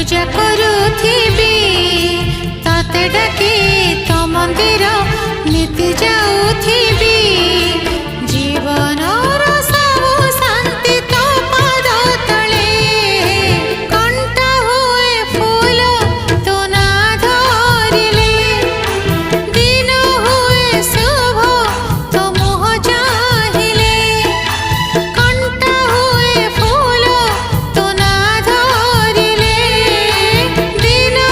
ପୂଜା କରୁଥିବି ତତେ ଡାକି ତୋ ମନ୍ଦିର ନୀତି ଯାଉଥିବି